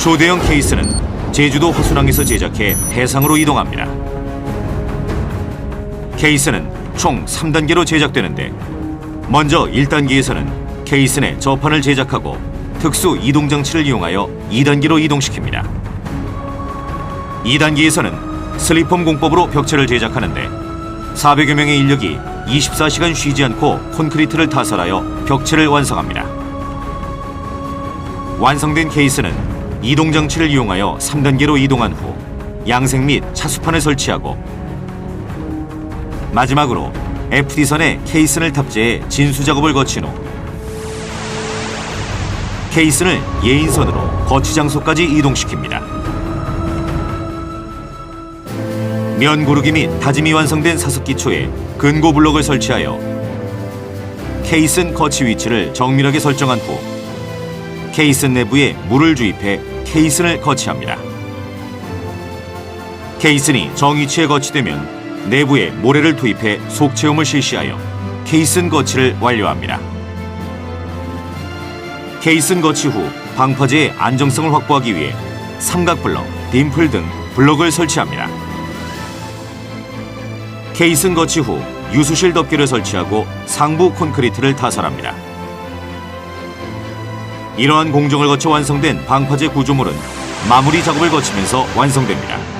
초대형 케이스는 제주도 화순항에서 제작해 해상으로 이동합니다. 케이스는 총 3단계로 제작되는데 먼저 1단계에서는 케이스 내 저판을 제작하고 특수 이동 장치를 이용하여 2단계로 이동시킵니다. 2단계에서는 슬리폼 공법으로 벽체를 제작하는데 400여 명의 인력이 24시간 쉬지 않고 콘크리트를 타설하여 벽체를 완성합니다. 완성된 케이스는 이동 장치를 이용하여 3단계로 이동한 후 양생 및 차수판을 설치하고 마지막으로 FD선에 케이슨을 탑재해 진수 작업을 거친 후 케이슨을 예인선으로 거치 장소까지 이동시킵니다. 면 고르기 및 다짐이 완성된 사습 기초에 근고 블록을 설치하여 케이슨 거치 위치를 정밀하게 설정한 후 케이슨 내부에 물을 주입해 케이슨을 거치합니다. 케이슨이 정위치에 거치되면 내부에 모래를 투입해 속 체험을 실시하여 케이슨 거치를 완료합니다. 케이슨 거치 후 방파제의 안정성을 확보하기 위해 삼각 블럭, 딤플 등 블럭을 설치합니다. 케이슨 거치 후 유수실 덮개를 설치하고 상부 콘크리트를 타설합니다. 이러한 공정을 거쳐 완성된 방파제 구조물은 마무리 작업을 거치면서 완성됩니다.